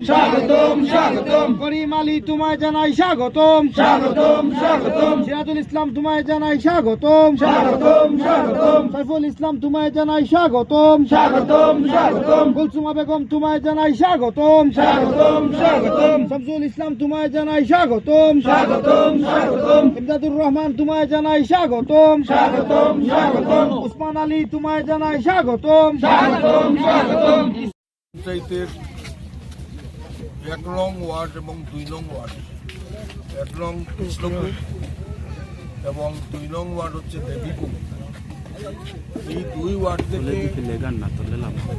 স্বাগতম স্বাগতম। করিম আলী তোমায় জানাই স্বাগতম। স্বাগতম স্বাগতম। সিরাজুল ইসলাম তোমায় জানাই স্বাগতম। স্বাগতম স্বাগতম। সাইফুল ইসলাম তোমায় জানাই স্বাগতম। স্বাগতম স্বাগতম। কুলসুমা বেগম তোমায় জানাই স্বাগতম। স্বাগতম স্বাগতম। শামসুল ইসলাম তোমায় জানাই স্বাগতম। স্বাগতম স্বাগতম। ইমদাদুর রহমান তোমায় জানাই স্বাগতম। স্বাগতম স্বাগতম। উসমান আলী তোমায় জানাই স্বাগতম। স্বাগতম স্বাগতম। পঞ্চায়েতের এক নং ওয়ার্ড এবং দুই নং ওয়ার্ড। এক নং কৃষ্ণপুর এবং দুই নং ওয়ার্ড হচ্ছে দেবীপুর। এই দুই ওয়ার্ড থেকে লেগান না তো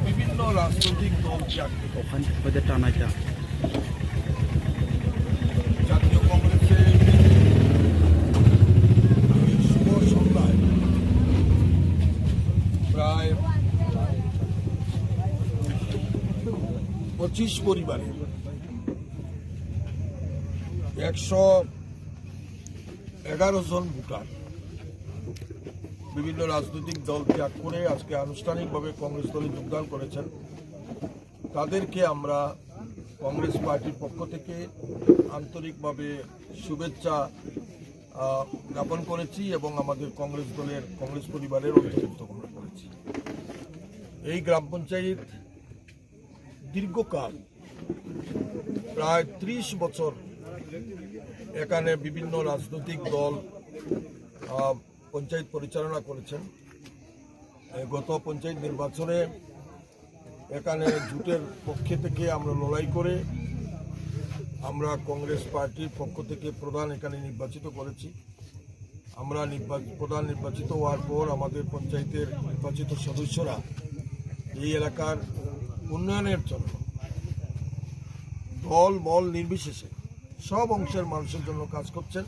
বিভিন্ন রাজনৈতিক দল চাকরি ওখান থেকে টানাইটা জাতীয় কংগ্রেসের শুভ সন্ধ্যায় প্রায় পঁচিশ পরিবারের একশো এগারো জন ভোটার। বিভিন্ন রাজনৈতিক দল ত্যাগ করে আজকে আনুষ্ঠানিকভাবে কংগ্রেস দলে যোগদান করেছেন। তাদেরকে আমরা কংগ্রেস পার্টির পক্ষ থেকে আন্তরিকভাবে শুভেচ্ছা জ্ঞাপন করেছি এবং আমাদের কংগ্রেস দলের, কংগ্রেস পরিবারের অন্তর্ভুক্ত গ্রহণ করেছি। এই গ্রাম পঞ্চায়েত দীর্ঘকাল, প্রায় ত্রিশ বছর এখানে বিভিন্ন রাজনৈতিক দল পঞ্চায়েত পরিচালনা করেছেন। গত পঞ্চায়েত নির্বাচনে এখানে জুটের পক্ষে থেকে আমরা লড়াই করে আমরা কংগ্রেস পার্টির পক্ষ থেকে প্রধান এখানে নির্বাচিত করেছি। আমরা প্রধান নির্বাচিত হওয়ার পর আমাদের পঞ্চায়েতের নির্বাচিত সদস্যরা এই এলাকার উন্নয়নের জন্য দল বল নির্বিশেষে সব অংশের মানুষের জন্য কাজ করছেন।